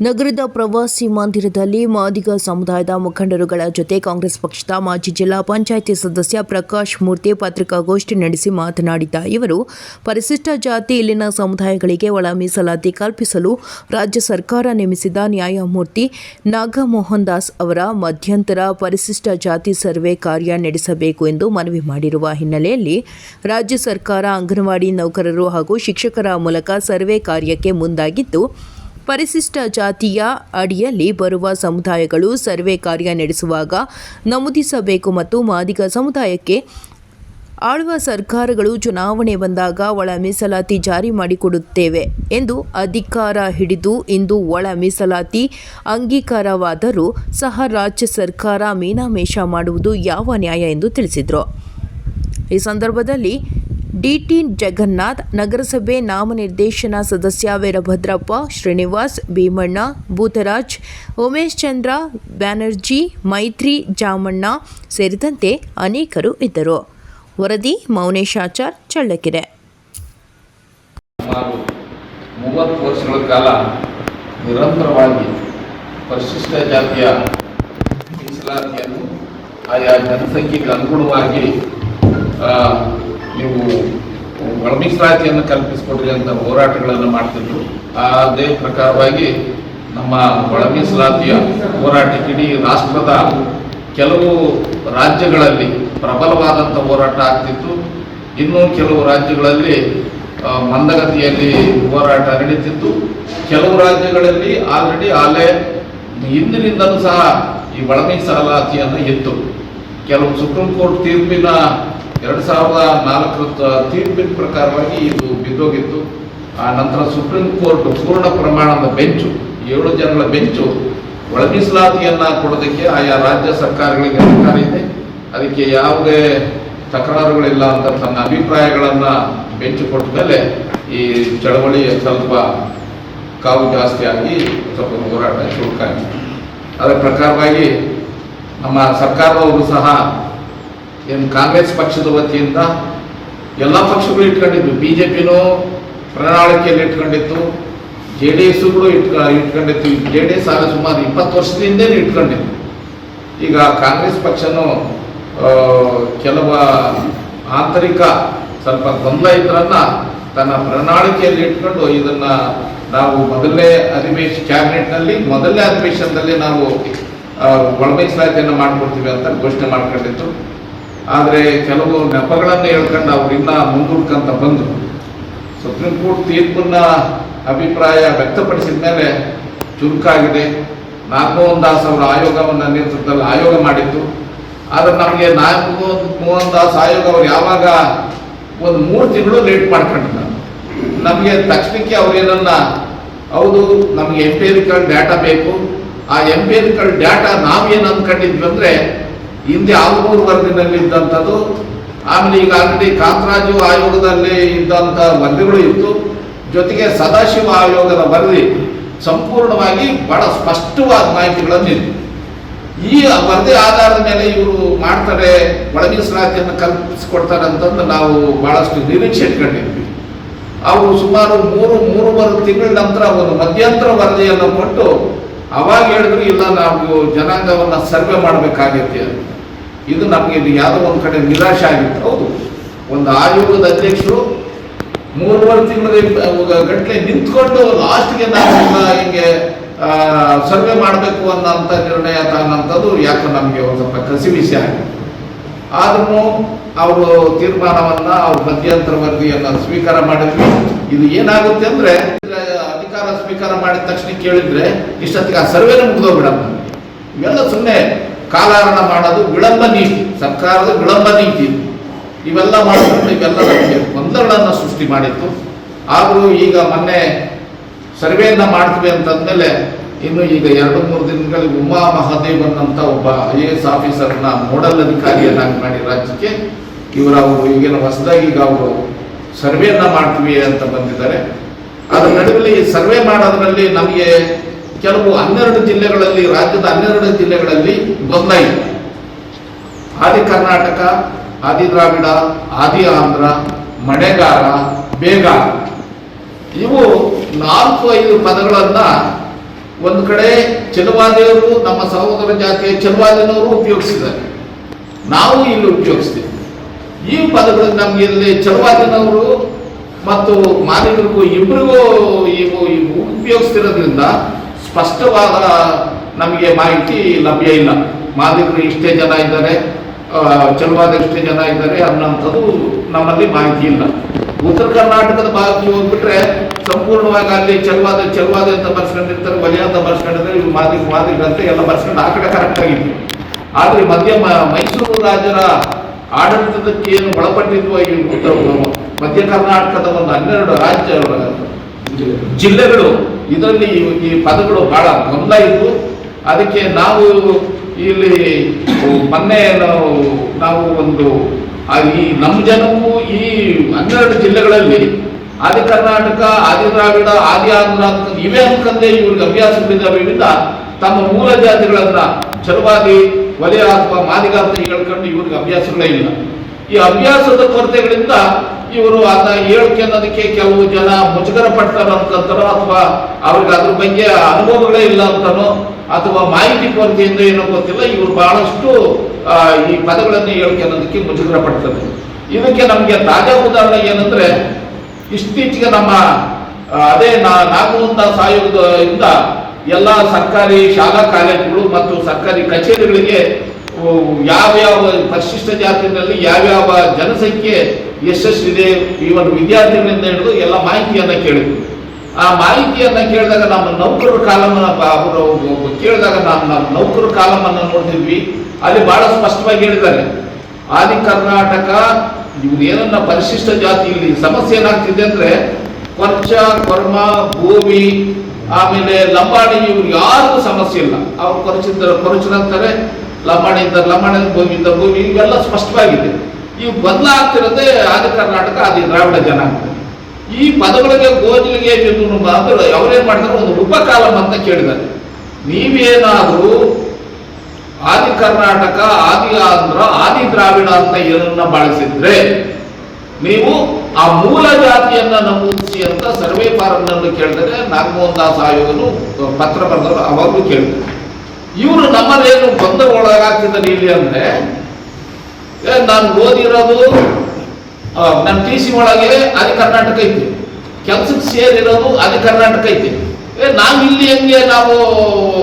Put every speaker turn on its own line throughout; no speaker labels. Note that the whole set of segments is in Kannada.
ನಗರದ ಪ್ರವಾಸಿ ಮಂದಿರದಲ್ಲಿ ಮಾದಿಗ ಸಮುದಾಯದ ಮುಖಂಡರುಗಳ ಜೊತೆ ಕಾಂಗ್ರೆಸ್ ಪಕ್ಷದ ಮಾಜಿ ಜಿಲ್ಲಾ ಪಂಚಾಯಿತಿ ಸದಸ್ಯ ಪ್ರಕಾಶ್ ಮೂರ್ತಿ ಪತ್ರಿಕಾಗೋಷ್ಠಿ ನಡೆಸಿ ಮಾತನಾಡಿದ ಇವರು, ಪರಿಶಿಷ್ಟ ಜಾತಿ ಇಲ್ಲಿನ ಸಮುದಾಯಗಳಿಗೆ ಒಳ ಮೀಸಲಾತಿ ಕಲ್ಪಿಸಲು ರಾಜ್ಯ ಸರ್ಕಾರ ನೇಮಿಸಿದ ನ್ಯಾಯಮೂರ್ತಿ ನಾಗಮೋಹನ್ ದಾಸ್ ಅವರ ಮಧ್ಯಂತರ ಪರಿಶಿಷ್ಟ ಜಾತಿ ಸರ್ವೆ ಕಾರ್ಯ ನಡೆಸಬೇಕು ಎಂದು ಮನವಿ ಮಾಡಿರುವ ಹಿನ್ನೆಲೆಯಲ್ಲಿ ರಾಜ್ಯ ಸರ್ಕಾರ ಅಂಗನವಾಡಿ ನೌಕರರು ಹಾಗೂ ಶಿಕ್ಷಕರ ಮೂಲಕ ಸರ್ವೆ ಕಾರ್ಯಕ್ಕೆ ಮುಂದಾಗಿದ್ದು ಪರಿಶಿಷ್ಟ ಜಾತಿಯ ಅಡಿಯಲ್ಲಿ ಬರುವ ಸಮುದಾಯಗಳು ಸರ್ವೆ ಕಾರ್ಯ ನಡೆಸುವಾಗ ನಮೂದಿಸಬೇಕು ಮತ್ತು ಮಾದಿಗ ಸಮುದಾಯಕ್ಕೆ ಆಳುವ ಸರ್ಕಾರಗಳು ಚುನಾವಣೆ ಬಂದಾಗ ಒಳ ಮೀಸಲಾತಿ ಜಾರಿ ಮಾಡಿಕೊಡುತ್ತೇವೆ ಎಂದು ಅಧಿಕಾರ ಹಿಡಿದು ಇಂದು ಒಳ ಮೀಸಲಾತಿ ಅಂಗೀಕಾರವಾದರೂ ಸಹ ರಾಜ್ಯ ಸರ್ಕಾರ ಮೀನಾಮೇಷ ಮಾಡುವುದು ಯಾವ ನ್ಯಾಯ ಎಂದು ತಿಳಿಸಿದರು. ಈ ಸಂದರ್ಭದಲ್ಲಿ ಡಿಟಿ ಜಗನ್ನಾಥ್ ನಗರಸಭೆ ನಾಮನಿರ್ದೇಶನ ಸದಸ್ಯ ವೀರಭದ್ರಪ್ಪ, ಶ್ರೀನಿವಾಸ್, ಭೀಮಣ್ಣ, ಭೂತರಾಜ್, ಉಮೇಶ್ ಚಂದ್ರ, ಬ್ಯಾನರ್ಜಿ, ಮೈತ್ರಿ, ಜಾಮಣ್ಣ ಸೇರಿದಂತೆ ಅನೇಕರು ಇದ್ದರು. ವರದಿ ಮೌನೇಶಾಚಾರ್, ಚಳ್ಳಕೆರೆ.
ಸುಮಾರು ಮೂವತ್ತು ವರ್ಷಗಳ ಕಾಲ ನಿರಂತರವಾಗಿ ಪರಿಶಿಷ್ಟ ಜಾತಿಯ ಮೀಸಲಾತಿಯನ್ನು ಆಯಾ ಜನಸಂಖ್ಯೆಗೆ ಅನುಗುಣವಾಗಿ ನೀವು ಒಳಮೀಸಲಾತಿಯನ್ನು ಕಲ್ಪಿಸಿಕೊಡ್ರಿ ಅಂತ ಹೋರಾಟಗಳನ್ನು ಮಾಡ್ತಿದ್ರು. ಅದೇ ಪ್ರಕಾರವಾಗಿ ನಮ್ಮ ಒಳಮೀಸಲಾತಿಯ ಹೋರಾಟ ಇಡೀ ರಾಷ್ಟ್ರದ ಕೆಲವು ರಾಜ್ಯಗಳಲ್ಲಿ ಪ್ರಬಲವಾದಂಥ ಹೋರಾಟ ಆಗ್ತಿತ್ತು. ಇನ್ನೂ ಕೆಲವು ರಾಜ್ಯಗಳಲ್ಲಿ ಮಂದಗತಿಯಲ್ಲಿ ಹೋರಾಟ ನಡೀತಿತ್ತು. ಕೆಲವು ರಾಜ್ಯಗಳಲ್ಲಿ ಆಲ್ರೆಡಿ ಆಲೇ ಹಿಂದಿನಿಂದಲೂ ಸಹ ಈ ಒಳಮೀಸಲಾತಿಯನ್ನು ಇತ್ತು ಕೆಲವು ಸುಪ್ರೀಂ ಕೋರ್ಟ್ ತೀರ್ಪಿನ ಎರಡು ಸಾವಿರದ ನಾಲ್ಕರ ತೀರ್ಪಿನ ಪ್ರಕಾರವಾಗಿ ಇದು ಬಿದ್ದೋಗಿತ್ತು. ಆ ನಂತರ ಸುಪ್ರೀಂ ಕೋರ್ಟ್ ಪೂರ್ಣ ಪ್ರಮಾಣದ ಬೆಂಚು, ಏಳು ಜನರ ಬೆಂಚು ಒಳ ಮೀಸಲಾತಿಯನ್ನು ಕೊಡೋದಕ್ಕೆ ಆಯಾ ರಾಜ್ಯ ಸರ್ಕಾರಗಳಿಗೆ ಅಧಿಕಾರ ಇದೆ. ಅದಕ್ಕೆ ಯಾವುದೇ ತಕರಾರುಗಳಿಲ್ಲ ಅಂತ ತನ್ನ ಅಭಿಪ್ರಾಯಗಳನ್ನು ಬೆಂಚು ಕೊಟ್ಟ ಮೇಲೆ ಈ ಚಳವಳಿ ಸ್ವಲ್ಪ ಕಾವು ಜಾಸ್ತಿ ಆಗಿ ಸ್ವಲ್ಪ ಹೋರಾಟ ಚುರುಕಾಗಿ ಅದರ ಪ್ರಕಾರವಾಗಿ ನಮ್ಮ ಸರ್ಕಾರದವರು ಸಹ ಏನು ಕಾಂಗ್ರೆಸ್ ಪಕ್ಷದ ವತಿಯಿಂದ ಎಲ್ಲ ಪಕ್ಷಗಳು ಇಟ್ಕೊಂಡಿದ್ದು. ಬಿ ಜೆ ಪಿನೂ ಪ್ರಣಾಳಿಕೆಯಲ್ಲಿ ಇಟ್ಕೊಂಡಿತ್ತು. ಜೆ ಡಿ ಎಸ್ಗಳು ಇಟ್ಕ, ಇಟ್ಕೊಂಡಿತ್ತು. ಜೆ ಡಿ ಎಸ್ ಆಗ ಸುಮಾರು ಇಪ್ಪತ್ತು ವರ್ಷದಿಂದಲೇ ಇಟ್ಕೊಂಡಿತ್ತು. ಈಗ ಕಾಂಗ್ರೆಸ್ ಪಕ್ಷನೂ ಕೆಲವು ಆಂತರಿಕ ಸ್ವಲ್ಪ ಗೊಂದಲ ಇದ್ರನ್ನ ತನ್ನ ಪ್ರಣಾಳಿಕೆಯಲ್ಲಿ ಇಟ್ಕೊಂಡು ಇದನ್ನ ನಾವು ಮೊದಲನೇ ಅಧಿವೇಶ, ಕ್ಯಾಬಿನೆಟ್ನಲ್ಲಿ ಮೊದಲನೇ ಅಧಿವೇಶನದಲ್ಲಿ ನಾವು ಒಳಮೀಸಲಾತಿಯನ್ನು ಮಾಡಿಕೊಡ್ತೀವಿ ಮೀಸಲಾತಿಯನ್ನು ಮಾಡ್ಕೊಡ್ತೀವಿ ಅಂತ ಘೋಷಣೆ ಮಾಡ್ಕೊಂಡಿತ್ತು ಆದರೆ ಕೆಲವು ನೆಪಗಳನ್ನು ಹೇಳ್ಕೊಂಡು ಅವ್ರು ಇನ್ನೂ ಮುಂದೂಡ್ಕೊಂತ ಬಂದರು. ಸುಪ್ರೀಂ ಕೋರ್ಟ್ ತೀರ್ಪನ್ನ ಅಭಿಪ್ರಾಯ ವ್ಯಕ್ತಪಡಿಸಿದ ಮೇಲೆ ಚುರುಕಾಗಿದೆ. ನಾಗಮೋಹನ್ ದಾಸ್ ಅವರ ಆಯೋಗವನ್ನು ನೇತೃತ್ವದಲ್ಲಿ ಆಯೋಗ ಮಾಡಿತ್ತು. ಆದರೆ ನಮಗೆ ನಾಗಮೋಹನ್ ಮೋಹನ್ ದಾಸ್ ಆಯೋಗ ಅವರು ಯಾವಾಗ ಒಂದು ಮೂರು ತಿಂಗಳು ಲೇಟ್ ಮಾಡ್ಕೊಂಡ್ರು ನಮಗೆ ತಕ್ಷಣಕ್ಕೆ ಅವ್ರೇನನ್ನ ಹೌದು, ನಮಗೆ ಎಂಪೇರಿಕಲ್ ಡಾಟಾ ಬೇಕು. ಆ ಎಂಪೇರಿಕಲ್ ಡಾಟಾ ನಾವೇನು ಅಂದ್ಕೊಂಡಿದ್ವಿ ಅಂದ್ರೆ ಹಿಂದೆ ಆಲ್ಮೂರು ವರದಿನಲ್ಲಿ ಇದ್ದಂಥದ್ದು, ಆಮೇಲೆ ಈಗ ಆಲ್ರೆಡಿ ಕಾಂತರಾಜು ಆಯೋಗದಲ್ಲಿ ಇದ್ದಂಥ ವರದಿಗಳು ಇತ್ತು. ಜೊತೆಗೆ ಸದಾಶಿವ ಆಯೋಗದ ವರದಿ ಸಂಪೂರ್ಣವಾಗಿ ಬಹಳ ಸ್ಪಷ್ಟವಾದ ಮಾಹಿತಿಗಳನ್ನು ಇತ್ತು ಈ ವರದಿ ಆಧಾರದ ಮೇಲೆ ಇವರು ಮಾಡ್ತಾರೆ ಒಳ ಮೀಸಲಾತಿಯನ್ನು ಕಲ್ಪಿಸಿಕೊಡ್ತಾರೆ ಅಂತಂದು ನಾವು ಬಹಳಷ್ಟು ನಿರೀಕ್ಷೆ ಇಟ್ಕೊಂಡಿದ್ವಿ ಅವರು ಸುಮಾರು ಮೂರು, ಮೂರುವರೆ ತಿಂಗಳ ನಂತರ ಒಂದು ಮಧ್ಯಂತರ ವರದಿಯನ್ನು ಕೊಟ್ಟು, ಅವಾಗ ಹೇಳಿದ್ರು, ಇಲ್ಲ, ನಾವು ಜನಾಂಗವನ್ನು ಸರ್ವೆ ಮಾಡಬೇಕಾಗೈತೆ ಅಂತ. ಇದು ನಮಗೆ ಯಾವುದೋ ಒಂದು ಕಡೆ ನಿರಾಶೆ ಆಗಿತ್ತು. ಹೌದು. ಒಂದು ಆಯೋಗದ ಅಧ್ಯಕ್ಷರು ಮೂರುವರೆ ತಿಂಗಳ ಗಂಟಲೆ ನಿಂತ್ಕೊಂಡು ಲಾಸ್ಟ್ಗೆ ನಾವು ಹಿಂಗೆ ಸರ್ವೆ ಮಾಡಬೇಕು ಅನ್ನೋಂಥ ನಿರ್ಣಯ ತಗೊಂಡಂಥದ್ದು ಯಾಕೆ ನಮಗೆ ಒಂದು ಸ್ವಲ್ಪ ಕಸಿವಿಸಿ ಆಗಿದೆ. ಆದ್ರೂ ಅವರು ತೀರ್ಮಾನವನ್ನ, ಅವ್ರ ಮಧ್ಯಂತರ ವರದಿಯನ್ನ ಸ್ವೀಕಾರ ಮಾಡಿದ್ರು ಇದು ಏನಾಗುತ್ತೆ ಅಂದ್ರೆ, ಅಧಿಕಾರ ಸ್ವೀಕಾರ ಮಾಡಿದ ತಕ್ಷಣ ಕೇಳಿದ್ರೆ ಇಷ್ಟೊತ್ತಿಗೆ ಆ ಸರ್ವೆನ ಮುಗಿದೋಗ್ಬಿಡಮ್ಮ ಇವೆಲ್ಲ ಸುಮ್ಮನೆ ಕಾಲಹರಣ ಮಾಡೋದು ವಿಳಂಬ ನೀತಿ. ಸರ್ಕಾರದ ವಿಳಂಬ ನೀತಿ ಇವೆಲ್ಲ ಮಾಡಿಕೊಂಡು ಇವೆಲ್ಲ ನಮಗೆ ಗೊಂದಲಗಳನ್ನು ಸೃಷ್ಟಿ ಮಾಡಿತ್ತು. ಆದರೂ ಈಗ ಮೊನ್ನೆ ಸರ್ವೆಯನ್ನು ಮಾಡ್ತೀವಿ ಅಂತಂದಮೇಲೆ ಇನ್ನು ಈಗ ಎರಡು ಮೂರು ದಿನಗಳಲ್ಲಿ ಉಮಾ ಮಹಾದೇವನ್ ಅಂತ ಒಬ್ಬ ಐ ಎ ಎಸ್ ಆಫೀಸರ್ನ ನೋಡಲ್ ಅಧಿಕಾರಿಯನ್ನಾಗಿ ಮಾಡಿ ರಾಜ್ಯಕ್ಕೆ. ಇವರು ಅವರು ಈಗಿನ ಹೊಸದಾಗಿ ಈಗ ಅವರು ಸರ್ವೆಯನ್ನು ಮಾಡ್ತೀವಿ ಅಂತ ಬಂದಿದ್ದಾರೆ. ಅದರ ನಡುವೆ ಸರ್ವೆ ಮಾಡೋದ್ರಲ್ಲಿ ನಮಗೆ ಕೆಲವು ಹನ್ನೆರಡು ಜಿಲ್ಲೆಗಳಲ್ಲಿ, ರಾಜ್ಯದ ಹನ್ನೆರಡು ಜಿಲ್ಲೆಗಳಲ್ಲಿ ಗೊಂದಲ ಆದಿ ಕರ್ನಾಟಕ, ಆದಿ ದ್ರಾವಿಡ, ಆದಿ ಆಂಧ್ರ, ಮಣೆಗಾರ ಬೇಗ ಇವು ನಾಲ್ಕು, ಐದು ಪದಗಳನ್ನ ಒಂದು ಕಡೆ ಚೆಲುವಾದಿಯವರು, ನಮ್ಮ ಸಹೋದರ ಜಾತಿಯ ಚೆಲುವಾದಿನವರು ಉಪಯೋಗಿಸಿದ್ದಾರೆ. ನಾವು ಇಲ್ಲಿ ಉಪಯೋಗಿಸ್ತೀವಿ. ಈ ಪದಗಳು ನಮ್ಗೆ ಇಲ್ಲಿ ಚೆಲುವಾದಿನವರು ಮತ್ತು ಮಾಲಿಕರಿಗೂ ಇಬ್ಬರಿಗೂ ಇವು ಇವು ಉಪಯೋಗಿಸ್ತಿರೋದ್ರಿಂದ ಸ್ಪಷ್ಟವಾದ ನಮಗೆ ಮಾಹಿತಿ ಲಭ್ಯ ಇಲ್ಲ. ಮಾಲೀಕರು ಇಷ್ಟೇ ಜನ ಇದ್ದಾರೆ ಚಲ್ವಾದ ಇಷ್ಟೇ ಜನ ಇದ್ದಾರೆ ಅನ್ನೋಂಥದ್ದು ನಮ್ಮಲ್ಲಿ ಮಾಹಿತಿ ಇಲ್ಲ. ಉತ್ತರ ಕರ್ನಾಟಕದ ಭಾಗಕ್ಕೆ ಹೋಗ್ಬಿಟ್ರೆ ಸಂಪೂರ್ಣವಾಗಿ ಅಲ್ಲಿ ಚಲುವಾದ ಚಲುವಾದ ಅಂತ ಬರ್ಸ್ಕೊಂಡಿರ್ತಾರೆ ವಲಯ ಅಂತ ಬರ್ಸ್ಕೊಂಡಿರ್ತಾರೆ ಇವ್ರು ಮಾದಿ ಮಾದಿಗಳಂತೆ ಎಲ್ಲ ಬರ್ಸ್ಕೊಂಡು ಆ ಕಡೆ ಕರೆಕ್ಟ್ ಆಗಿದ್ವಿ ಆದರೆ ಮಧ್ಯ ಮೈಸೂರು ರಾಜರ ಆಡಳಿತದಕ್ಕೆ ಏನು ಒಳಪಟ್ಟಿದ್ವು ಈ ಉತ್ತರ ಮಧ್ಯ ಕರ್ನಾಟಕದ ಒಂದು ಹನ್ನೆರಡು ರಾಜ್ಯ ಜಿಲ್ಲೆಗಳು ಇದರಲ್ಲಿ ಈ- ಪದಗಳು ಬಹಳ ಗೊಂದಲ ಇದ್ವು ಅದಕ್ಕೆ ನಾವು ಇಲ್ಲಿ ಮೊನ್ನೆ ನಾವು ನಾವು ಒಂದು ಈ ನಮ್ಮ ಜನವು ಈ ಹನ್ನೆರಡು ಜಿಲ್ಲೆಗಳಲ್ಲಿ ಆದಿ ಕರ್ನಾಟಕ, ಆದಿ ದ್ರಾವಿಡ, ಆದಿ ಆಂಧ್ರ, ಇವೆ ಅನ್ಕಂದೆ ಇವ್ರಿಗೆ ಬಿದ್ದ ತಮ್ಮ ಮೂಲ ಜಾತಿಗಳನ್ನ ಚಲವಾದಿ ವಲಯ ಅಥವಾ ಮಾದಿಗ ಅಂತ ಹೇಳ್ಕೊಂಡು ಇವ್ರಿಗೆ ಅಭ್ಯಾಸಗಳೇ ಇಲ್ಲ. ಈ ಅಭ್ಯಾಸದ ಕೊರತೆಗಳಿಂದ ಇವರು ಅದನ್ನ ಹೇಳಿಕೆ ಅನ್ನೋದಕ್ಕೆ ಕೆಲವು ಜನ ಮುಜುಗರ ಪಡ್ತಾರ ಅಥವಾ ಅವ್ರಿಗೆ ಅದ್ರ ಬಗ್ಗೆ ಅನುಭವಗಳೇ ಇಲ್ಲ ಅಂತನೋ ಅಥವಾ ಮಾಹಿತಿ ಕೊರತೆಯಿಂದ ಏನೋ ಗೊತ್ತಿಲ್ಲ, ಇವರು ಬಹಳಷ್ಟು ಈ ಪದಗಳನ್ನು ಹೇಳಿಕೆ ಅನ್ನೋದಕ್ಕೆ ಮುಜುಗರ ಪಡ್ತಾರೆ. ಇದಕ್ಕೆ ನಮಗೆ ತಾಜಾ ಉದಾಹರಣೆ ಏನಂದ್ರೆ, ಇತ್ತೀಚೆಗೆ ನಮ್ಮ ಅದೇ ನಾ- ನಾಗಮಂದಾಸ್ ಎಲ್ಲಾ ಎಲ್ಲ ಸರ್ಕಾರಿ ಶಾಲಾ ಕಾಲೇಜುಗಳು ಮತ್ತು ಸರ್ಕಾರಿ ಕಚೇರಿಗಳಿಗೆ ಉ, ಯಾವ ಪರಿಶಿಷ್ಟ ಜಾತಿಗಳಲ್ಲಿ ಯಾವ್ಯಾವ ಜನಸಂಖ್ಯೆ ಎಷ್ಟೆಷ್ಟಿದೆ ಇವನ್ ವಿದ್ಯಾರ್ಥಿಗಳಿಂದ ಹಿಡಿದು ಎಲ್ಲ ಮಾಹಿತಿಯನ್ನ ಕೇಳಿದ್ವಿ. ಆ ಮಾಹಿತಿಯನ್ನ ಕೇಳಿದಾಗ ನಮ್ಮ ನೌಕರರ ಕಾಲಮನ್ನ ಅವರು ಕೇಳಿದಾಗ ನಾವು ನಮ್ಮ ನೌಕರರ ಕಾಲಮನ್ನ ನೋಡ್ತಿದ್ವಿ. ಅಲ್ಲಿ ಬಹಳ ಸ್ಪಷ್ಟವಾಗಿ ಹೇಳಿದ್ದಾರೆ. ಆದಿ ಕರ್ನಾಟಕ ಇವ್ರು ಏನನ್ನ ಪರಿಶಿಷ್ಟ ಜಾತಿ ಇಲ್ಲಿ ಸಮಸ್ಯೆ ಏನಾಗ್ತಿದೆ ಅಂದ್ರೆ ಕೊರ್ಚ ಕೊರ್ಮ ಭೂಮಿ ಆಮೇಲೆ ಲಂಬಾಣಿ ಇವ್ರು ಯಾರಿಗೂ ಸಮಸ್ಯೆ ಇಲ್ಲ. ಅವ್ರು ಕೊರಚಿದ್ದ ಕೊರಚನಂತಾರೆ ಲಂಬಾಣಿ ಅಂತ, ಲಂಬಾಣಿ ಭೂಮಿ ಇದ್ದ ಭೂಮಿ ಇವೆಲ್ಲ ಸ್ಪಷ್ಟವಾಗಿದೆ. ಇವು ಬದಲಾಗ್ತಿರೋದೇ ಆದಿ ಕರ್ನಾಟಕ, ಆದಿ ದ್ರಾವಿಡ ಜನಾಂಗ. ಈ ಪದಗಳಿಗೆ ಗೋಜಿಲಿಗೆ ಅಂದ್ರೆ ಅವ್ರೇನ್ ಮಾಡಿದ್ರು? ಒಂದು ಉಪಕಾಲಂ ಅಂತ ಕೇಳಿದ್ದಾರೆ. ನೀವೇನಾದ್ರೂ ಆದಿ ಕರ್ನಾಟಕ, ಆದಿ ಆಂಧ್ರ, ಆದಿ ದ್ರಾವಿಡ ಅಂತ ಏನನ್ನ ಬಳಸಿದ್ರೆ, ನೀವು ಆ ಮೂಲ ಜಾತಿಯನ್ನ ನಮೂದಿಸಿ ಅಂತ ಸರ್ವೆ ಫಾರಂನಲ್ಲಿ ಕೇಳಿದರೆ ನಾಗಮೋಹನ್ ದಾಸ್ ಆಯೋಗನು ಪತ್ರ ಬರೆದವರು ಅವಾಗಲೂ ಕೇಳಿದ್ರು. ಇವರು ನಮ್ಮಲ್ಲೇನು ಗೊಂದಲ ಒಳಗಾಗ್ತಿದ್ದಾರೆ ಇಲ್ಲಿ ಅಂದ್ರೆ ನಾನು ಓದಿರೋದು ನನ್ನ ಟಿ ಸಿ ಒಳಗೆ ಆದಿ ಕರ್ನಾಟಕ ಐತಿ. ಕೆಲ್ಸಕ್ಕೆ ಸೇರಿರೋದು ಆದಿ ಕರ್ನಾಟಕ ಐತಿ. ಏ ನಾವು ಇಲ್ಲಿ ಹೆಂಗೆ ನಾವು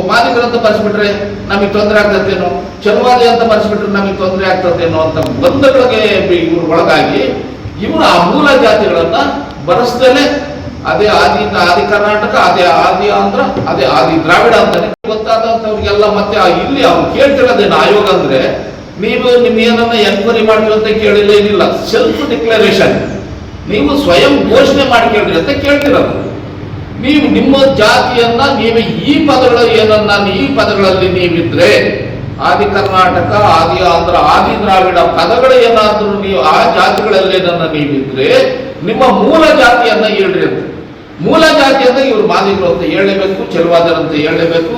ಮಾಲೀಕರಂತ ಬರ್ಸ್ಬಿಟ್ರೆ ನಮಗೆ ತೊಂದರೆ ಆಗ್ತದೇನೋ ಚಲವಾದಿ ಅಂತ ಬರ್ಸ್ಬಿಟ್ರೆ ನಮಗೆ ತೊಂದರೆ ಆಗ್ತದೇನೋ ಅಂತ ಗೊಂದಗಳಿಗೆ ಇವರು ಒಳಗಾಗಿ ಇವರು ಆ ಮೂಲ ಜಾತಿಗಳನ್ನ ಬರೆಸ್ದಲೇ ಅದೇ ಆದಿ ಆದಿ ಕರ್ನಾಟಕ, ಅದೇ ಆದಿ ಆಂಧ್ರ, ಅದೇ ಆದಿ ದ್ರಾವಿಡ ಅಂತಾನೆ ಗೊತ್ತಾದಂಥವ್ರಿಗೆಲ್ಲ ಮತ್ತೆ ಇಲ್ಲಿ ಅವ್ರು ಕೇಳ್ತಿರೋದೇನು ಆಯೋಗ ಅಂದ್ರೆ, ನೀವು ನಿಮ್ ಏನನ್ನ ಎನ್ಕ್ವೈರಿ ಮಾಡ್ತೀವಿ ಅಂತ ಕೇಳಿಲ್ಲ, ಏನಿಲ್ಲ. ಸೆಲ್ಫ್ ಡಿಕ್ಲರೇಷನ್ ನೀವು ಸ್ವಯಂ ಘೋಷಣೆ ಮಾಡಿ ಕೇಳ್ರಿ ಅಂತ ಕೇಳ್ತಿರೋದು. ನೀವು ನಿಮ್ಮ ಜಾತಿಯನ್ನ, ನೀವು ಈ ಪದಗಳ ಏನನ್ನ, ಈ ಪದಗಳಲ್ಲಿ ನೀವಿದ್ರೆ, ಆದಿ ಕರ್ನಾಟಕ, ಆದಿ ಆಂಧ್ರ, ಆದಿ ದ್ರಾವಿಡ ಪದಗಳು ಏನಾದ್ರೂ ನೀವು ಆ ಜಾತಿಗಳಲ್ಲಿ ಏನನ್ನ ನೀವಿದ್ರೆ ನಿಮ್ಮ ಮೂಲ ಜಾತಿಯನ್ನ ಹೇಳ್ರಿ ಅಂತ ಮೂಲ ಜಾತಿಯನ್ನ ಇವರು ಮಾದಿಗಳು ಅಂತ ಹೇಳಲೇಬೇಕು ಚೆಲುವಾದರಂತ ಅಂತ ಹೇಳಲೇಬೇಕು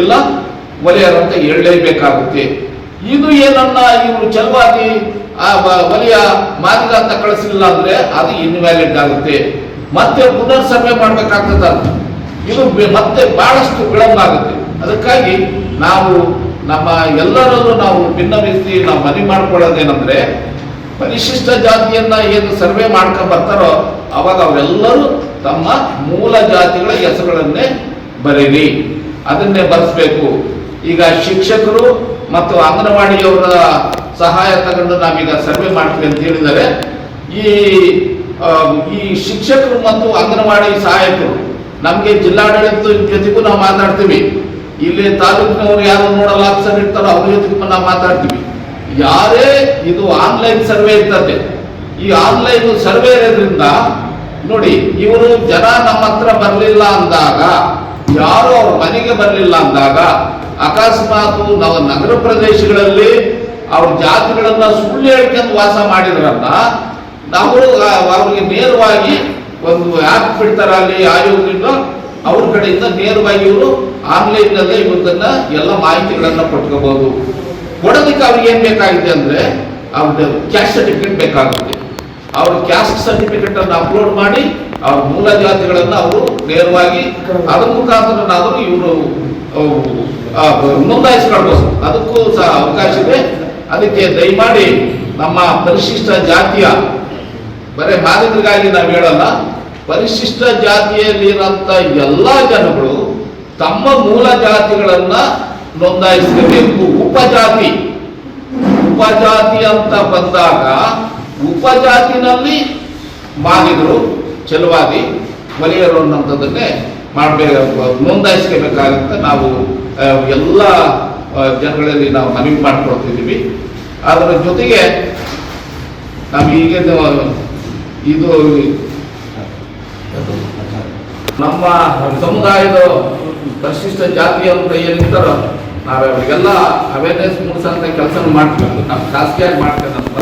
ಇಲ್ಲ ಒಲೆಯರಂತ ಹೇಳಲೇಬೇಕಾಗುತ್ತೆ. ಇದು ಏನನ್ನ ಇವರು ಚೆಲುವಾದಿ ಒಲೆಯ ಮಾದಿಗ ಅಂತ ಕಳಿಸಲಿಲ್ಲ ಅಂದ್ರೆ ಅದು ಇನ್ವ್ಯಾಲಿಡ್ ಆಗುತ್ತೆ. ಮತ್ತೆ ಪುನರ್ ಸರ್ವೆ ಮಾಡ್ಬೇಕಾಗ್ತದ ಇದು ಮತ್ತೆ ಬಹಳಷ್ಟು ವಿಳಂಬ ಆಗುತ್ತೆ. ಅದಕ್ಕಾಗಿ ನಾವು ನಮ್ಮ ಎಲ್ಲರಲ್ಲೂ ನಾವು ಭಿನ್ನವಿಸಿ ನಾವು ಮನವಿ ಮಾಡ್ಕೊಳ್ಳೋದೇನಂದ್ರೆ ಪರಿಶಿಷ್ಟ ಜಾತಿಯನ್ನ ಏನು ಸರ್ವೆ ಮಾಡ್ಕೊಂಡ್ ಬರ್ತಾರೋ, ಅವಾಗ ಅವರೆಲ್ಲರೂ ತಮ್ಮ ಮೂಲ ಜಾತಿಗಳ ಹೆಸರುಗಳನ್ನೇ ಬರೀರಿ. ಅದನ್ನೇ ಬರೆಸ್ಬೇಕು. ಈಗ ಶಿಕ್ಷಕರು ಮತ್ತು ಅಂಗನವಾಡಿಯವರ ಸಹಾಯ ತಗೊಂಡು ನಾವೀಗ ಸರ್ವೆ ಮಾಡ್ತೀವಿ ಅಂತ ಹೇಳಿದರೆ, ಈ ಈ ಶಿಕ್ಷಕರು ಮತ್ತು ಅಂಗನವಾಡಿ ಸಹಾಯಕರು, ನಮಗೆ ಜಿಲ್ಲಾಡಳಿತ ಜೊತೆಗೂ ನಾವು ಮಾತಾಡ್ತೀವಿ. ಇಲ್ಲಿ ತಾಲೂಕಿನವರು ಯಾರು ನೋಡಲ್ಲ ಆಫೀಸರ್ ಇರ್ತಾರೋ ಅವ್ರ ಜೊತೆಗೂ ನಾವು ಮಾತಾಡ್ತೀವಿ. ಯಾರೇ ಇದು ಆನ್ಲೈನ್ ಸರ್ವೆ ಇರ್ತದೆ ಈ ಆನ್ಲೈನ್ ಸರ್ವೆ ಇರೋದ್ರಿಂದ ನೋಡಿ, ಇವರು ಜನ ನಮ್ಮ ಹತ್ರ ಬರಲಿಲ್ಲ ಅಂದಾಗ, ಯಾರು ಅವ್ರ ಮನೆಗೆ ಬರಲಿಲ್ಲ ಅಂದಾಗ, ಅಕಸ್ಮಾತ್ ನಾವು ನಗರ ಪ್ರದೇಶಗಳಲ್ಲಿ ಅವ್ರ ಜಾತಿಗಳನ್ನ ಸುಳ್ಳು ಹೇಳ್ಕೊಂಡು ವಾಸ ಮಾಡಿದ್ರನ್ನ, ನಾವು ಅವ್ರಿಗೆ ನೇರವಾಗಿ ಒಂದು ಆ್ಯಪ್ ಬಿಡ್ತಾರ ಅಲ್ಲಿ ಆಯೋಗದಿಂದ ಅವ್ರ ಕಡೆಯಿಂದ ನೇರವಾಗಿ ಇವರು ಆನ್ಲೈನ್ ನಲ್ಲೇ ಇವತ್ತನ್ನ ಎಲ್ಲ ಮಾಹಿತಿಗಳನ್ನ ಕೊಟ್ಕೋಬಹುದು ಕೊಡೋದಕ್ಕೆ ಅವ್ರಿಗೆ ಏನ್ ಬೇಕಾಗಿದೆ ಅಂದ್ರೆ ಅವ್ರದ್ದು ಕ್ಯಾಸ್ಟ್ ಸರ್ಟಿಫಿಕೇಟ್ ಬೇಕಾಗುತ್ತೆ. ಅವ್ರ ಕ್ಯಾಸ್ಟ್ ಸರ್ಟಿಫಿಕೇಟ್ ಅನ್ನು ಅಪ್ಲೋಡ್ ಮಾಡಿ ಅವ್ರ ಮೂಲ ಜಾತಿಗಳನ್ನು ಅವರು ನೇರವಾಗಿ ಅದ್ರ ಮುಖಾಂತರನಾದರೂ ಇವರು ನೋಂದಾಯಿಸ್ಕೊಳ್ಬೋದು. ಅದಕ್ಕೂ ಸಹ ಅವಕಾಶ ಇದೆ. ಅದಕ್ಕೆ ದಯಮಾಡಿ ನಮ್ಮ ಪರಿಶಿಷ್ಟ ಜಾತಿಯ, ಬರೀ ಮಾದರಿಗಾಗಿ ನಾವು ಹೇಳಲ್ಲ, ಪರಿಶಿಷ್ಟ ಜಾತಿಯಲ್ಲಿರೋಂಥ ಎಲ್ಲ ಜನಗಳು ತಮ್ಮ ಮೂಲ ಜಾತಿಗಳನ್ನ ನೋಂದಾಯಿಸಬೇಕು. ಉಪಜಾತಿ. ಉಪಜಾತಿ ಅಂತ ಬಂದಾಗ ಉಪಜಾತಿನಲ್ಲಿ ಮಾದಿಗರು ಚೆಲುವಾದಿ ಬಲಿಯರು ಅನ್ನೋಂಥದ್ದನ್ನೇ ಮಾಡಬೇಕು ನೋಂದಾಯಿಸ್ಕೋಬೇಕಾಗುತ್ತೆ. ನಾವು ಎಲ್ಲ ಜನಗಳಲ್ಲಿ ನಾವು ಮನವಿ ಮಾಡ್ಕೊಳ್ತಿದ್ದೀವಿ. ಅದರ ಜೊತೆಗೆ ನಾವು ಈಗ ಇದು, ನಮ್ಮ ಸಮುದಾಯದ ಪರಿಶಿಷ್ಟ ಜಾತಿ ಅಂತ ಏನಿರ್ತಾರೋ ಅವರಿಗೆಲ್ಲ ಅವೇರ್ನೆಸ್ ಮೂಡಿಸೋಂಥ ಕೆಲಸ ಮಾಡಬೇಕು. ನಮ್ಮ ಖಾಸಗಿಯಾಗಿ ನಮ್ಮ